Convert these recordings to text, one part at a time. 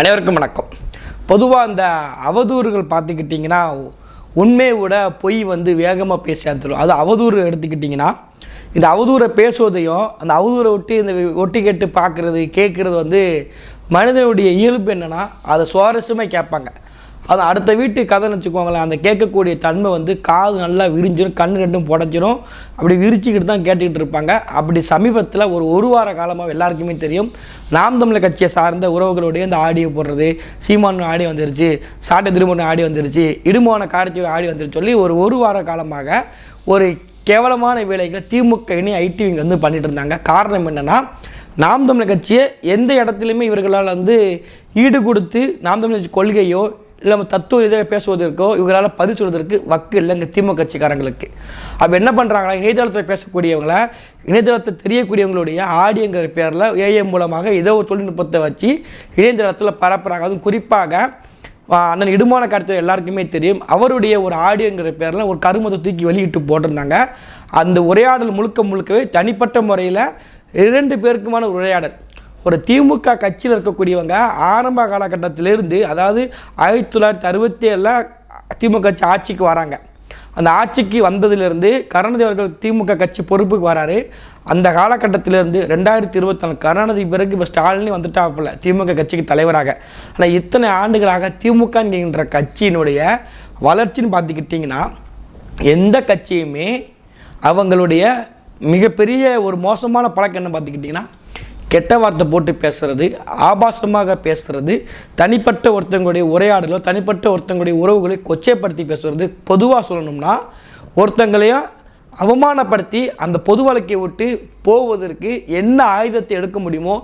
அனைவருக்கும் வணக்கம். பொதுவாக இந்த அவதூறுகள் பார்த்துக்கிட்டிங்கன்னா உண்மையை விட பொய் வந்து வேகமாக பேச தரும் அது அவதூறு எடுத்துக்கிட்டிங்கன்னா இந்த அவதூறை பேசுவதையும் அந்த அவதூறை ஒட்டி இந்த ஒட்டி கேட்டு பார்க்குறது கேட்குறது வந்து மனிதனுடைய இயல்பு என்னென்னா அதை சுவாரஸ்யமாக கேட்பாங்க. அது அடுத்த வீட்டு கதைன்னு வச்சுக்கோங்களேன் அந்த கேட்கக்கூடிய தன்மை வந்து காது நல்லா விரிஞ்சிடும் கண் ரெண்டும் புடச்சிரும் அப்படி விரிச்சிக்கிட்டு தான் கேட்டுக்கிட்டு இருப்பாங்க. அப்படி சமீபத்தில் ஒரு ஒரு வார காலமாக எல்லாருக்குமே தெரியும். நாம் தமிழர் கட்சியை சார்ந்த உறவுகளுடைய இந்த ஆடியோ போடுறது. சீமான் ஆடி வந்துருச்சு சாட்டை திருமண ஆடி வந்துருச்சு இடுமான காட்சியோட ஆடி வந்துருச்சு சொல்லி ஒரு ஒரு வார காலமாக ஒரு கேவலமான வேலைகளை திமுக இனி ஐடிவிங்க வந்து பண்ணிட்டு இருந்தாங்க. காரணம் என்னென்னா நாம் தமிழர் கட்சியை எந்த இடத்துலையுமே இவர்களால் வந்து ஈடு கொடுத்து நாம் தமிழர் கட்சி கொள்கையோ இல்லை தத்துவ ரீதியாக பேசுவதற்கோ இவங்களால் பதில் சொல்வதற்கு வக்கு இல்லைங்க திமுக கட்சிக்காரங்களுக்கு. அப்போ என்ன பண்ணுறாங்களா இணையதளத்தில் பேசக்கூடியவங்கள இணையதளத்தை தெரியக்கூடியவங்களுடைய ஆடியோங்கிற பேரில் ஏஎம் மூலமாக ஏதோ ஒரு தொழில்நுட்பத்தை வச்சு இணையதளத்தில் பரப்புகிறாங்க அதுவும் குறிப்பாக அண்ணன் இடுமான காலத்தில் எல்லாருக்குமே தெரியும். அவருடைய ஒரு ஆடியோங்கிற பேரில் ஒரு கருமத்தை தூக்கி வெளியிட்டு போட்டிருந்தாங்க. அந்த உரையாடல் முழுக்க முழுக்கவே தனிப்பட்ட முறையில் இரண்டு பேருக்குமான உரையாடல். ஒரு திமுக கட்சியில் இருக்கக்கூடியவங்க ஆரம்ப காலகட்டத்திலிருந்து அதாவது ஆயிரத்தி தொள்ளாயிரத்தி அறுபத்தி ஏழில் திமுக கட்சி ஆட்சிக்கு வராங்க. அந்த ஆட்சிக்கு வந்ததிலிருந்து கருணாநிதி அவர்கள் திமுக கட்சி பொறுப்புக்கு வராரு. அந்த காலகட்டத்திலிருந்து ரெண்டாயிரத்தி இருபத்தி நாலு கருணாநிதி பிறகு இப்போ ஸ்டாலினே வந்துட்டாப்புல திமுக கட்சிக்கு தலைவராக. ஆனால் இத்தனை ஆண்டுகளாக திமுக என்கின்ற கட்சியினுடைய வளர்ச்சின்னு பார்த்துக்கிட்டிங்கன்னா எந்த கட்சியுமே அவங்களுடைய மிகப்பெரிய ஒரு மோசமான பழக்கம் என்ன பார்த்துக்கிட்டிங்கன்னா கெட்ட வார்த்தை போட்டு பேசுறது ஆபாசமாக பேசுறது தனிப்பட்ட ஒருத்தங்களுடைய உரையாடலோ தனிப்பட்ட ஒருத்தங்களுடைய உறவுகளை கொச்சைப்படுத்தி பேசுறது பொதுவாக சொல்லணும்னா ஒருத்தங்களையும் அவமானப்படுத்தி அந்த பொது வழக்கை விட்டு போவதற்கு என்ன ஆயுதத்தை எடுக்க முடியுமோ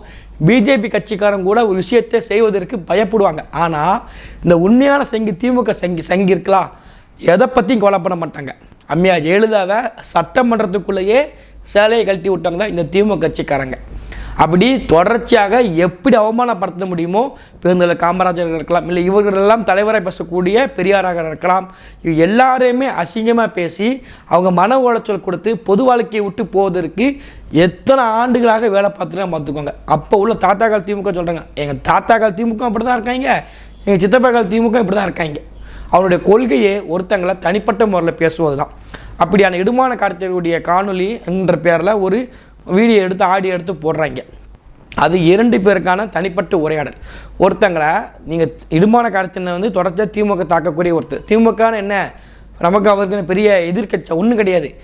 பிஜேபி கட்சிக்காரன் கூட ஒரு விஷயத்தை செய்வதற்கு பயப்படுவாங்க. ஆனால் இந்த உண்மையான சங்கி திமுக சங்கி சங்கி இருக்கலாம் எதை பற்றியும் கவலைப்பட மாட்டாங்க. அம்மையா எழுதாத சட்டமன்றத்துக்குள்ளேயே சேலையை கழட்டி விட்டாங்க தான் இந்த திமுக கட்சிக்காரங்க. அப்படி தொடர்ச்சியாக எப்படி அவமானப்படுத்த முடியுமோ பெருந்தலை காமராஜர் இருக்கலாம் இல்லை இவர்களெல்லாம் தலைவராக பேசக்கூடிய பெரியாராக இருக்கலாம் எல்லாரையுமே அசிங்கமாக பேசி அவங்க மன உளைச்சல் கொடுத்து பொது வாழ்க்கையை விட்டு போவதற்கு எத்தனை ஆண்டுகளாக வேலை பார்த்துட்டு பார்த்துக்கோங்க. அப்போ உள்ள தாத்தாக்கால் திமுக சொல்கிறாங்க எங்கள் தாத்தாக்கள் திமுக அப்படி தான் இருக்காங்க. எங்கள் சித்தப்பாக்கள் திமுக இப்படி தான் இருக்காங்க. அவருடைய கொள்கையை ஒருத்தங்களை தனிப்பட்ட முறையில் பேசுவது தான் அப்படியான இடுமான கார்த்திகளுடைய காணொளி என்ற பேரில் ஒரு வீடியோ எடுத்து ஆடியோ எடுத்து போடுறாங்க. அது இரண்டு பேருக்கான தனிப்பட்ட உரையாடல். ஒருத்தங்களை நீங்கள் இடுமான கார்த்தினை வந்து தொடர்ச்சியாக திமுக தாக்கக்கூடிய ஒருத்தர். திமுகன்னு என்ன? நமக்கு அவருக்கு பெரிய எதிர்க்கட்சி ஒன்றும் கிடையாது.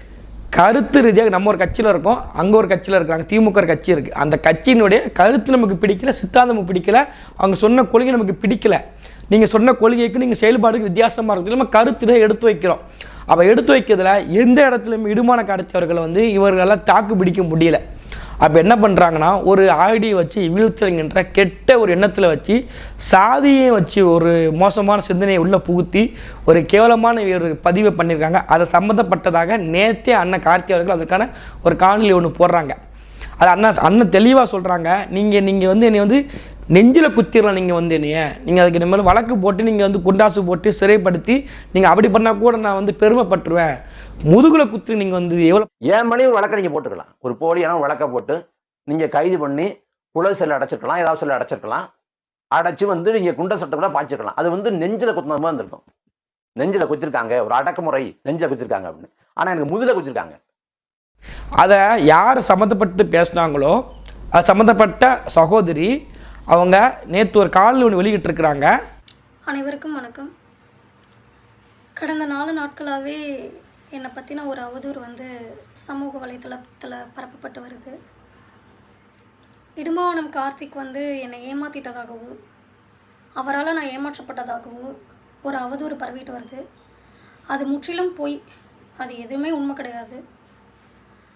கருத்து ரீதியாக நம்ம ஒரு கட்சியில் இருக்கோம் அங்கே ஒரு கட்சியில் இருக்காங்க திமுக கட்சி இருக்குது அந்த கட்சியினுடைய கருத்து நமக்கு பிடிக்கல சித்தாந்தம் நமக்கு பிடிக்கல அவங்க சொன்ன கொள்கை நமக்கு பிடிக்கல. நீங்கள் சொன்ன கொள்கைக்கு நீங்கள் செயல்பாடுக்கு வித்தியாசமாக இருக்குது நம்ம கருத்துல எடுத்து வைக்கிறோம். அப்போ எடுத்து வைக்கிறதுல எந்த இடத்துலையுமே இடுமான கடத்தியவர்களை வந்து இவர்களால் தாக்கு பிடிக்க முடியல. அப்போ என்ன பண்ணுறாங்கன்னா ஒரு ஆடியை வச்சு வீழ்த்துறங்கின்ற கெட்ட ஒரு எண்ணத்தில் வச்சு சாதியை வச்சு ஒரு மோசமான சிந்தனையை உள்ளே புகுத்தி ஒரு கேவலமான ஒரு பதிவை பண்ணியிருக்காங்க அதை சம்மந்தப்பட்டதாக நேத்தே அண்ணன் கார்த்தி அவர்கள் அதற்கான ஒரு காணொலி ஒன்று போடுறாங்க. அது அண்ணா அண்ணன் தெளிவாக சொல்கிறாங்க நீங்கள் நீங்கள் வந்து என்னை வந்து நெஞ்சில் குத்திடலாம் நீங்கள் வந்து என்னைய. நீங்கள் அதுக்கு இனிமேல் வழக்கு போட்டு நீங்கள் வந்து குண்டாசு போட்டு சிறைப்படுத்தி நீங்கள் அப்படி பண்ணால் கூட நான் வந்து பெருமைப்பட்டுருவேன். முதுகில் குத்து நீங்கள் வந்து எவ்வளோ என் மணி ஒரு வழக்கை நீங்க போட்டுக்கலாம். ஒரு போலியான வழக்கை போட்டு நீங்க கைது பண்ணி புலர் செல்ல அடைச்சிருக்கலாம் ஏதாவது செல்ல அடைச்சிருக்கலாம். அடைச்சு வந்து நீங்க குண்ட சட்டை கூட பாய்ச்சிருக்கலாம். அது வந்து நெஞ்சில குத்துன மாதிரி இருந்திருக்கும். நெஞ்சில குத்திருக்காங்க ஒரு அடக்குமுறை நெஞ்சில குத்திருக்காங்க அப்படின்னு. ஆனா எனக்கு முதுல குத்திருக்காங்க. அதை யார் சம்மந்தப்பட்டு பேசுனாங்களோ அது சம்மந்தப்பட்ட சகோதரி அவங்க நேற்று ஒரு காலில் ஒன்று வெளியிட்டிருக்கிறாங்க. அனைவருக்கும் வணக்கம். கடந்த நாலு நாட்களாகவே என்னை பற்றின ஒரு அவதூறு வந்து சமூக வலைத்தளத்தில் பரப்பப்பட்டு வருது. இடுமாவனம் கார்த்திக் வந்து என்னை ஏமாற்றிட்டதாகவும் அவரால் நான் ஏமாற்றப்பட்டதாகவும் ஒரு அவதூறு பரவிட்டு வருது. அது முற்றிலும் போய். அது எதுவுமே உண்மை கிடையாது.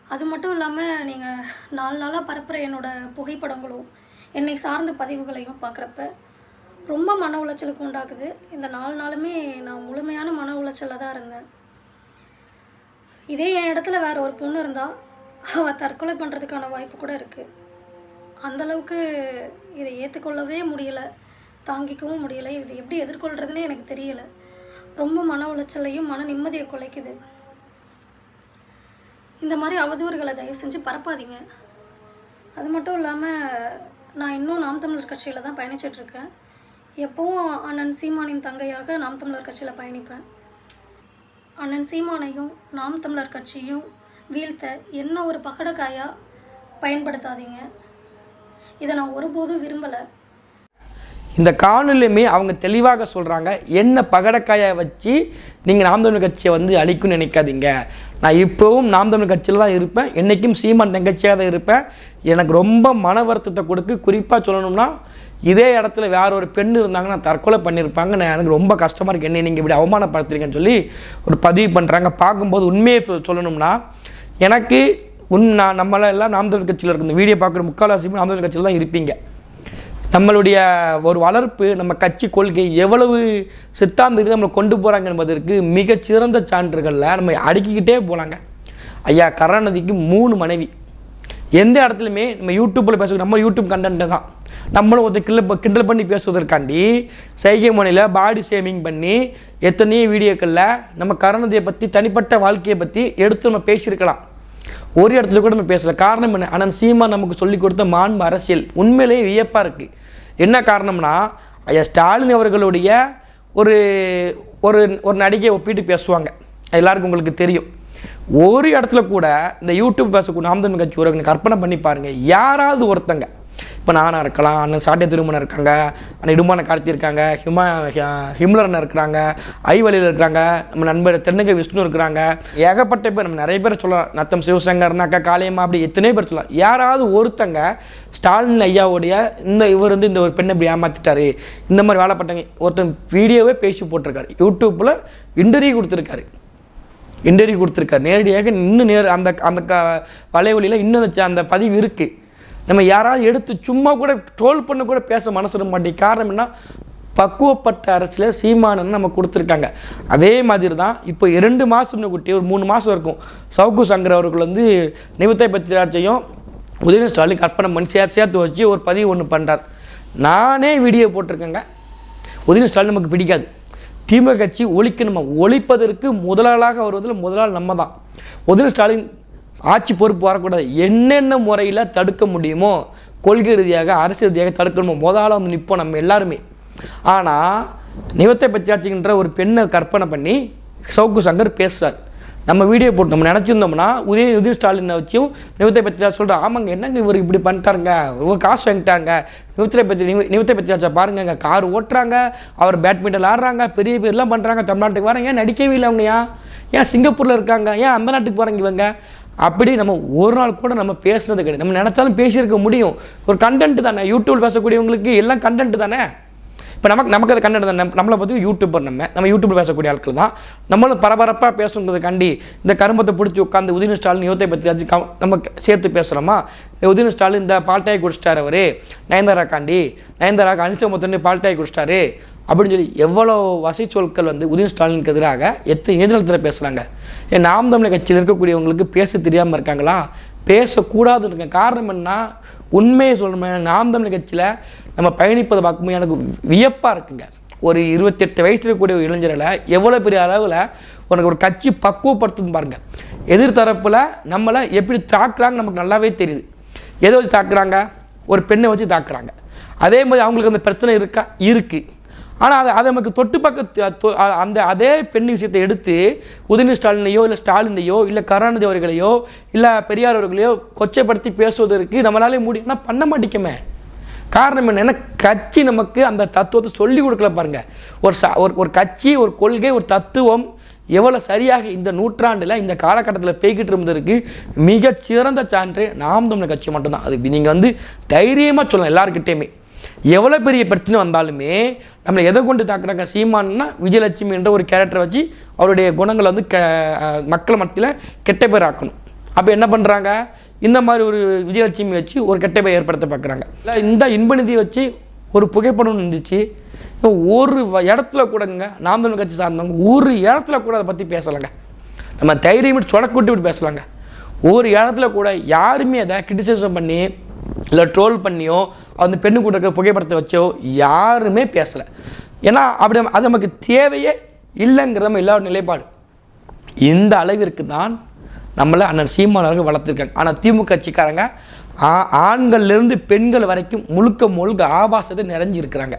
அது மட்டும் இல்லாமல் நீங்கள் நாலு நாளாக பரப்புகிற என்னோடய புகைப்படங்களும் என்னை சார்ந்த பதிவுகளையும் பார்க்குறப்ப ரொம்ப மன உளைச்சலுக்கு உண்டாக்குது. இந்த நாலு நாளுமே நான் முழுமையான மன உளைச்சலில் தான் இருந்தேன். இதே என் இடத்துல வேற ஒரு பொண்ணு இருந்தால் அவள் தற்கொலை பண்ணுறதுக்கான வாய்ப்பு கூட இருக்குது அந்தளவுக்கு இதை ஏற்றுக்கொள்ளவே முடியல. தாங்கிக்கவும் முடியலை. இது எப்படி எதிர்கொள்கிறதுனே எனக்கு தெரியலை. ரொம்ப மன உளைச்சலையும் மன நிம்மதியை குலைக்குது. இந்த மாதிரி அவதூறுகளை தயவு செஞ்சு பரப்பாதீங்க. அது மட்டும் இல்லாமல் நான் இன்னும் நாம் தமிழர் கட்சியில் தான் பயணிச்சிட்ருக்கேன் எப்போவும் அண்ணன் சீமானின் தங்கையாக நாம் தமிழர் கட்சியில் பயணிப்பேன். அண்ணன் சீமானையும் நாம் தமிழர் கட்சியும் வீழ்த்த என்ன ஒரு பகடக்காயாக பயன்படுத்தாதீங்க. இதை நான் ஒருபோதும் விரும்பலை. இந்த காணொலியுமே அவங்க தெளிவாக சொல்கிறாங்க என்ன பகடக்காயை வச்சு நீங்கள் நாம் தமிழர் கட்சியை வந்து அழிக்கும்னு நினைக்காதீங்க. நான் இப்போவும் நாம் தமிழ் கட்சியில் தான் இருப்பேன். என்றைக்கும் சீமான் தங்கச்சியாக தான் இருப்பேன். எனக்கு ரொம்ப மன வருத்தத்தை கொடுக்கு குறிப்பாக சொல்லணும்னா இதே இடத்துல வேற ஒரு பெண் இருந்தாங்கன்னா தற்கொலை பண்ணியிருப்பாங்க நான் எனக்கு ரொம்ப கஷ்டமாக இருக்குது என்னை நீங்கள் இப்படி அவமானப்படுத்துறீங்கன்னு சொல்லி ஒரு பதிவு பண்ணுறாங்க பார்க்கும்போது உண்மையை சொல்லணும்னா எனக்கு உன் நான் நம்மள எல்லாம் நாம் தமிழ் கட்சியில் இருக்கும் இந்த வீடியோ பார்க்குற முக்கால்வாசி நாம் தமிழ் கட்சியில் தான் இருப்பீங்க. நம்மளுடைய ஒரு வளர்ப்பு நம்ம கட்சி கொள்கை எவ்வளவு சித்தாந்தத்தை நம்மளை கொண்டு போகிறாங்க என்பதற்கு மிகச்சிறந்த சான்றுகளில் நம்ம அடுக்கிக்கிட்டே போகலாங்க ஐயா கருணாநிதிக்கு மூணு மனைவி. எந்த இடத்துலையுமே நம்ம யூடியூப்பில் பேச நம்ம யூடியூப் கண்டென்ட்டு தான். நம்மளும் ஒருத்தர் கிள்ள கிண்டல் பண்ணி பேசுவதற்காண்டி சைகை மொழியில் பாடி ஷேமிங் பண்ணி எத்தனையோ வீடியோக்களில் நம்ம கருணாநிதியை பற்றி தனிப்பட்ட வாழ்க்கையை பற்றி எடுத்து நம்ம பேசியிருக்கலாம். ஒரு இடத்துல கூட நம்ம பேசலை. காரணம் என்ன? அண்ணன் சீமா நமக்கு சொல்லி கொடுத்த மாண்பு அரசியல். உண்மையிலேயே வியப்பாக இருக்குது என்ன காரணம்னா ஐயா ஸ்டாலின் அவர்களுடைய ஒரு ஒரு ஒரு நடிகை ஒப்பிட்டு பேசுவாங்க. எல்லாருக்கும் உங்களுக்கு தெரியும். ஒரு இடத்துல கூட இந்த யூடியூப் பேசக்கூடிய நாம் கட்சி உறவினர் கற்பனை பண்ணி பாருங்கள் யாராவது ஒருத்தங்க இப்போ நானாக இருக்கலாம் அண்ணன் சாட்டிய திருமணம் இருக்காங்க அண்ணன் இடுமான கார்த்தி இருக்காங்க ஹிமா ஹிம்லர் அண்ணன் இருக்கிறாங்க ஐவழியில் இருக்கிறாங்க நம்ம நண்பர் தென்னகை விஷ்ணு இருக்கிறாங்க. ஏகப்பட்ட பேர் நம்ம நிறைய பேர் சொல்லலாம். நத்தம் சிவசங்கர்னாக்கா காளியம்மா அப்படி எத்தனையோ பேர் சொல்லலாம். யாராவது ஒருத்தங்க ஸ்டாலின் ஐயாவுடைய இந்த இவர் வந்து இந்த ஒரு பெண்ணை இப்படி ஏமாத்திட்டாரு இந்த மாதிரி வேலைப்பட்டவங்க ஒருத்தன் வீடியோவே பேசி போட்டிருக்காரு. யூடியூப்பில் இன்டர்வியூ கொடுத்துருக்காரு. இன்டர்வியூ கொடுத்துருக்காரு. நேரடியாக இன்னும் நேர் அந்த அந்த க வலைவழியில் இன்னும் அந்த பதிவு இருக்குது நம்ம யாராவது எடுத்து சும்மா கூட ட்ரோல் பண்ண கூட பேச மனசு மாட்டேங்க காரணம் என்ன பக்குவப்பட்ட அரசில் சீமானன்னு நம்ம கொடுத்துருக்காங்க. அதே மாதிரி தான் இப்போ இரண்டு மாதம் குட்டி ஒரு மூணு மாதம் இருக்கும். சவுக்கு சங்கர் அவர்கள் வந்து நிமித்தை பத்திராட்சியும் உதயநிதி ஸ்டாலின் கற்பனை பண்ணி சேர்த்து சேர்த்து வச்சு ஒரு பதிவு ஒன்று பண்ணுறார் நானே வீடியோ போட்டிருக்கேங்க. உதயநிதி ஸ்டாலின் நமக்கு பிடிக்காது. திமுக கட்சி ஒழிக்கணுமா? ஒழிப்பதற்கு முதலாளாக வருவதில் முதலாள் நம்ம தான் உதயநிதி ஸ்டாலின் ஆட்சி பொறுப்பு வரக்கூடாது. என்னென்ன முறையில் தடுக்க முடியுமோ கொள்கை ரீதியாக அரசியல் ரீதியாக தடுக்கணுமோ முதலாக வந்து நிற்போம் நம்ம எல்லாருமே. ஆனால் நிவத்தை பச்சாட்சின்ற ஒரு பெண்ணை கற்பனை பண்ணி சவுக்கு சங்கர் பேசுகிறார் நம்ம வீடியோ போட்டு நம்ம நினச்சிருந்தோம்னா உதய உதய ஸ்டாலினை வச்சும் நிவத்தை பற்றி சொல்கிறேன் ஆமாங்க என்னங்க இவர் இப்படி பண்ணிட்டாருங்க? இவர் காசு வாங்கிட்டாங்க. நிவத்தை பத்தி நிவத்தை பற்றி பாருங்க கார் ஓட்டுறாங்க அவர் பேட்மிண்டன் ஆடுறாங்க பெரிய பேர்லாம் பண்ணுறாங்க தமிழ்நாட்டுக்கு வராங்க ஏன் நடிக்கவே இல்லை அவங்க ஏன்? ஏன் சிங்கப்பூரில் இருக்காங்க? ஏன் அந்த நாட்டுக்கு போகிறாங்க இவங்க? அப்படி நம்ம ஒரு நாள் கூட நம்ம பேசுனது கிடையாது. நம்ம நினச்சாலும் பேசியிருக்க முடியும். ஒரு கண்டென்ட் தானே. யூடியூப் பேசக்கூடியவங்களுக்கு எல்லாம் கண்டென்ட் தானே? இப்போ நமக்கு நமக்கு அது கண்டென்ட் தான். நம்மளை பற்றி யூடியூபர் நம்ம. நம்ம யூடியூப்பில் பேசக்கூடிய ஆட்கள் தான். நம்மளும் பரபரப்பாக பேசுங்கிறதுக்காண்டி இந்த கரும்பத்தை பிடிச்சி உட்காந்து உதயநிதி ஸ்டாலின் யுவத்தை பற்றி ஏதாச்சும் நம்ம சேர்த்து பேசுகிறோமா உதயநிதி ஸ்டாலின் இந்த பால்டாய் குடிச்சிட்டார் அவர். நயன்தாரா காண்டி நயன்தாராக்கு அனிசமுத்தன்னு பால்டாய் குடிச்சிட்டாரு. அப்படின்னு சொல்லி எவ்வளோ வசை சொற்கள் வந்து உதயன் ஸ்டாலினுக்கு எதிராக எத்தனை எதிர்த்தில் பேசுகிறாங்க ஏன் நாம் தமிழர் கட்சியில் இருக்கக்கூடியவங்களுக்கு பேச தெரியாமல் இருக்காங்களா? பேசக்கூடாதுன்னு இருக்க காரணம் என்ன? உண்மையை சொல்லணும் நாம் தமிழர் கட்சியில் நம்ம பயணிப்பதை பார்க்கும்போது எனக்கு வியப்பாக இருக்குங்க. ஒரு இருபத்தெட்டு வயசு இருக்கக்கூடிய ஒரு இளைஞர்களை எவ்வளோ பெரிய அளவில் உனக்கு ஒரு கட்சி பக்குவப்படுத்துன்னு பாருங்கள் எதிர்த்தரப்பில் நம்மளை எப்படி தாக்குறாங்க நமக்கு நல்லாவே தெரியுது. எதை வச்சு தாக்குறாங்க? ஒரு பெண்ணை வச்சு தாக்குறாங்க. அதே மாதிரி அவங்களுக்கு அந்த பிரச்சனை இருக்கா? இருக்குது ஆனால் அதை அதை நமக்கு தொட்டு பக்க தொ- அந்த அதே பெண் விஷயத்தை எடுத்து உதயநிதி ஸ்டாலினையோ இல்லை ஸ்டாலினையோ இல்லை கருணாநிதி அவர்களையோ இல்லை பெரியார் அவர்களையோ கொச்சைப்படுத்தி பேசுவதற்கு நம்மளாலே முடியும்னா பண்ண மாட்டேங்குமே. காரணம் என்னன்னா கட்சி நமக்கு அந்த தத்துவத்தை சொல்லி கொடுக்கல பாருங்க. ஒரு ச ஒரு ஒரு கட்சி ஒரு கொள்கை ஒரு தத்துவம் எவ்வளோ சரியாக இந்த நூற்றாண்டில் இந்த காலகட்டத்தில் பேய்கிட்டு இருந்ததற்கு மிகச்சிறந்த சான்று நாம் தமிழர் கட்சி மட்டும்தான். அது நீங்கள் வந்து தைரியமாக சொல்லலாம் எல்லாருக்கிட்டேயுமே எவ்வளோ பெரிய பிரச்சனை வந்தாலுமே நம்மளை எதை கொண்டு தாக்குறாங்க? சீமான்னா விஜயலட்சுமி என்ற ஒரு கேரக்டரை வச்சு அவருடைய குணங்களை வந்து க மக்கள் மத்தியில் கெட்ட பேர் ஆக்கணும். அப்போ என்ன பண்ணுறாங்க இந்த மாதிரி ஒரு விஜயலட்சுமி வச்சு ஒரு கெட்ட பேர் ஏற்படுத்த பார்க்குறாங்க இல்லை இந்த இன்பநிதியை வச்சு ஒரு புகைப்படம் இருந்துச்சு ஒரு வ- இடத்துல கூடங்க நாம் தமிழ் கட்சி சார்ந்தவங்க ஒரு இடத்துல கூட அதை பற்றி பேசலைங்க. நம்ம தைரியம் விட்டு சொடக்கூட்டு விட்டு பேசலாங்க. ஒரு இடத்துல கூட யாருமே அதை கிரிட்டிசிசம் பண்ணி இல்லை ட்ரோல் பண்ணியோ அந்த பெண்ணு கூட இருக்கிற புகைப்படத்தை வச்சோ யாருமே பேசலை. ஏன்னா அப்படி அது நமக்கு தேவையே இல்லைங்கிறது நம்ம இல்லாத நிலைப்பாடு. இந்த அளவிற்கு தான் நம்மளை அண்ணன் சீமானவர்கள் வளர்த்துருக்காங்க. ஆனால் திமுக கட்சிக்காரங்க ஆ- ஆண்கள்லேருந்து பெண்கள் வரைக்கும் முழுக்க முழுக்க ஆபாசத்தை நிறைஞ்சிருக்கிறாங்க.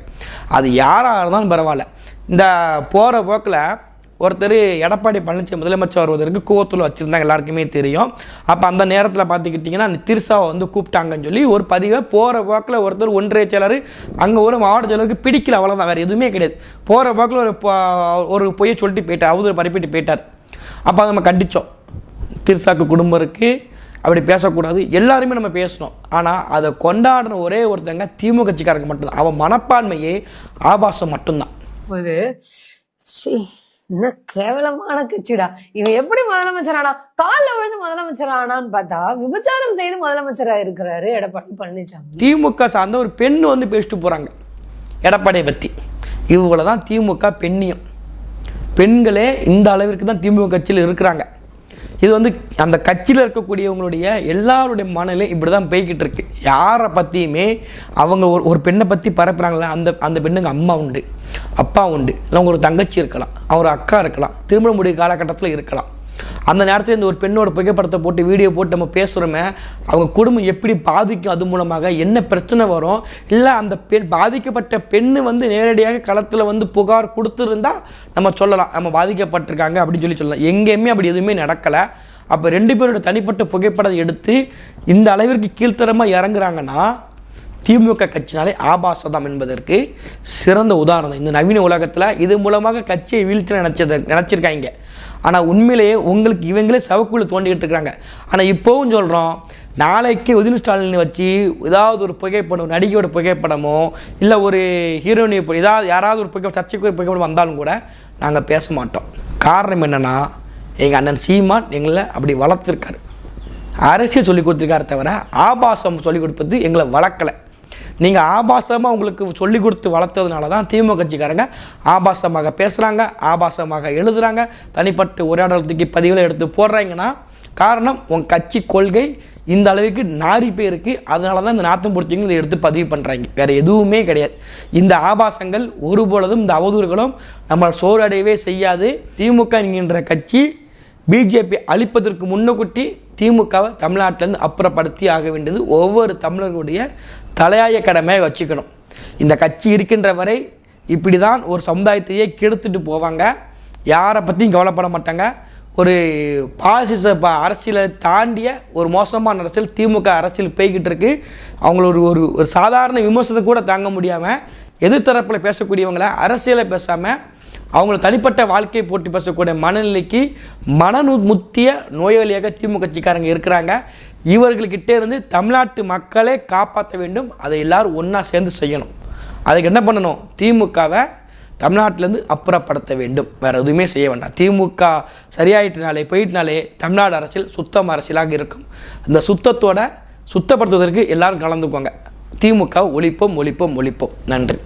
அது யாராக இருந்தாலும் பரவாயில்ல. இந்த போகிற போக்கில் ஒருத்தர் எடப்பாடி பழனிசாமி முதலமைச்சர் வருவதற்கு கோவத்தில் வச்சுருந்தாங்க எல்லாருக்குமே தெரியும். அப்போ அந்த நேரத்தில் பார்த்துக்கிட்டிங்கன்னா அந்த திருசாவை வந்து கூப்பிட்டாங்கன்னு சொல்லி ஒரு பதிவை போகிற போக்கில் ஒருத்தர் ஒன்றிய செயலர் அங்கே ஒரு மாவட்ட செயலருக்கு பிடிக்கல அவ்வளோதான் வேறு எதுவுமே கிடையாது. போகிற போக்கில் ஒரு ஒரு பொய்யை சொல்லிட்டு போயிட்டார் அவதூறு பரப்பிட்டு போயிட்டார். அப்போ அதை நம்ம கண்டித்தோம் திருசாக்கு குடும்பம் இருக்குது அப்படி பேசக்கூடாது எல்லாருமே நம்ம பேசணும். ஆனால் அதை கொண்டாடின ஒரே ஒருத்தங்க திமுக கட்சிக்காரங்க மட்டும்தான். அவன் மனப்பான்மையே ஆபாசம் மட்டும்தான். என்ன கேவலமான கட்சிடா. இவன் எப்படி முதலமைச்சர் ஆனா காலில் விழுந்து முதலமைச்சர் ஆனான்னு பார்த்தா விபச்சாரம் செய்து முதலமைச்சராக இருக்கிறாரு எடப்பாடி பழனிசாமி. திமுக சார்ந்த ஒரு பெண் வந்து பேசிட்டு போகிறாங்க எடப்பாடியை பற்றி இவங்கள தான் திமுக பெண்ணியம். பெண்களே இந்த அளவிற்கு தான் திமுக கட்சியில் இருக்கிறாங்க. இது வந்து அந்த கட்சியில் இருக்கக்கூடியவங்களுடைய எல்லாருடைய மனநிலையும் இப்படி தான் போய்கிட்டு இருக்கு. யாரை பற்றியுமே அவங்க ஒரு ஒரு பெண்ணை பற்றி பரப்புகிறாங்களே அந்த அந்த பெண்ணுக்கு அம்மா உண்டு அப்பா உண்டு இல்லை அவங்க ஒரு தங்கச்சி இருக்கலாம் அவர் அக்கா இருக்கலாம் திருமண முடிவு காலகட்டத்தில் இருக்கலாம். அந்த நேரத்தில் இந்த ஒரு பெண்ணோட புகைப்படத்தை போட்டு வீடியோ போட்டு நம்ம பேசுகிறோமே அவங்க குடும்பம் எப்படி பாதிக்கும் அது மூலமாக என்ன பிரச்சனை வரும்? இல்லை அந்த பெண் பாதிக்கப்பட்ட பெண்ணு வந்து நேரடியாக களத்தில் வந்து புகார் கொடுத்துருந்தா நம்ம சொல்லலாம் நம்ம பாதிக்கப்பட்டிருக்காங்க அப்படின்னு சொல்லி சொல்லலாம். எங்கேயுமே அப்படி எதுவுமே நடக்கலை. அப்போ ரெண்டு பேரோட தனிப்பட்ட புகைப்படத்தை எடுத்து இந்த அளவிற்கு கீழ்த்தரமாக இறங்குறாங்கன்னா திமுக கட்சினாலே ஆபாசதம் என்பதற்கு சிறந்த உதாரணம். இந்த நவீன உலகத்தில் இது மூலமாக கட்சியை வீழ்த்தி நினச்சது நினச்சிருக்காங்க. ஆனால் உண்மையிலேயே உங்களுக்கு இவங்களே சவக்குள்ளே தோண்டிக்கிட்டு இருக்காங்க. ஆனால் இப்போவும் சொல்கிறோம் நாளைக்கு உதயநிதி ஸ்டாலினை வச்சு ஏதாவது ஒரு புகைப்படம் நடிகையோட புகைப்படமோ இல்லை ஒரு ஹீரோயினி ஏதாவது யாராவது ஒரு புகைப்படம் சர்ச்சைக்கு ஒரு புகைப்படம் வந்தாலும் கூட நாங்கள் பேச மாட்டோம். காரணம் என்னென்னா எங்கள் அண்ணன் சீமான் எங்களை அப்படி வளர்த்துருக்காரு. அரசியல் சொல்லி கொடுத்துருக்காரு தவிர ஆபாசம் சொல்லி கொடுப்பது எங்களை வளர்க்கலை. நீங்கள் ஆபாசமாக உங்களுக்கு சொல்லி கொடுத்து வளர்த்ததுனால தான் திமுக கட்சிக்காரங்க ஆபாசமாக பேசுகிறாங்க ஆபாசமாக எழுதுகிறாங்க தனிப்பட்ட உரையாடலத்துக்கு பதிவில் எடுத்து போடுறாங்கன்னா காரணம் உன் கட்சி கொள்கை இந்த அளவுக்கு நாரி போயிருக்கு. அதனால தான் இந்த நாத்தம் பிடிச்சிங்க இதை எடுத்து பதிவு பண்ணுறாங்க வேறு எதுவுமே கிடையாது. இந்த ஆபாசங்கள் ஒருபொழுதும் இந்த அவதூறுகளும் நம்ம சோறடையவே செய்யாது. திமுக என்கின்ற கட்சி பிஜேபி அழிப்பதற்கு முன்னுக்குட்டி திமுகவை தமிழ்நாட்டிலேருந்து அப்புறப்படுத்தி ஆக வேண்டியது ஒவ்வொரு தமிழர்களுடைய தலையாய கடமையை வச்சுக்கணும். இந்த கட்சி இருக்கின்ற வரை இப்படி தான் ஒரு சமுதாயத்தையே கெடுத்துட்டு போவாங்க. யாரை பற்றியும் கவலைப்பட மாட்டாங்க. ஒரு பாசிச அரசியலை தாண்டிய ஒரு மோசமான அரசியல் திமுக அரசியல் போய்கிட்டு இருக்கு. அவங்கள ஒரு ஒரு ஒரு சாதாரண விமர்சனத்தை கூட தாங்க முடியாமல் எதிர்த்தரப்பில் பேசக்கூடியவங்களை அரசியலை பேசாமல் அவங்கள தனிப்பட்ட வாழ்க்கையை போட்டி பேசக்கூடிய மனநிலைக்கு மனநு முத்திய நோயாளியாக திமுக கட்சிக்காரங்க இருக்கிறாங்க. இவர்கள்கிட்ட இருந்து தமிழ்நாட்டு மக்களை காப்பாற்ற வேண்டும். அதை எல்லாரும் ஒன்றா சேர்ந்து செய்யணும். அதுக்கு என்ன பண்ணணும்? திமுகவை தமிழ்நாட்டிலேருந்து அப்புறப்படுத்த வேண்டும். வேறு எதுவுமே செய்ய வேண்டாம். திமுக சரியாயிட்டுனாலே போயிட்டுனாலே தமிழ்நாடு அரசியல் சுத்தம் அரசியலாக இருக்கும். இந்த சுத்தத்தோட சுத்தப்படுத்துவதற்கு எல்லாரும் கலந்துக்கோங்க. திமுக ஒழிப்போம் ஒழிப்போம் ஒழிப்போம். நன்றி.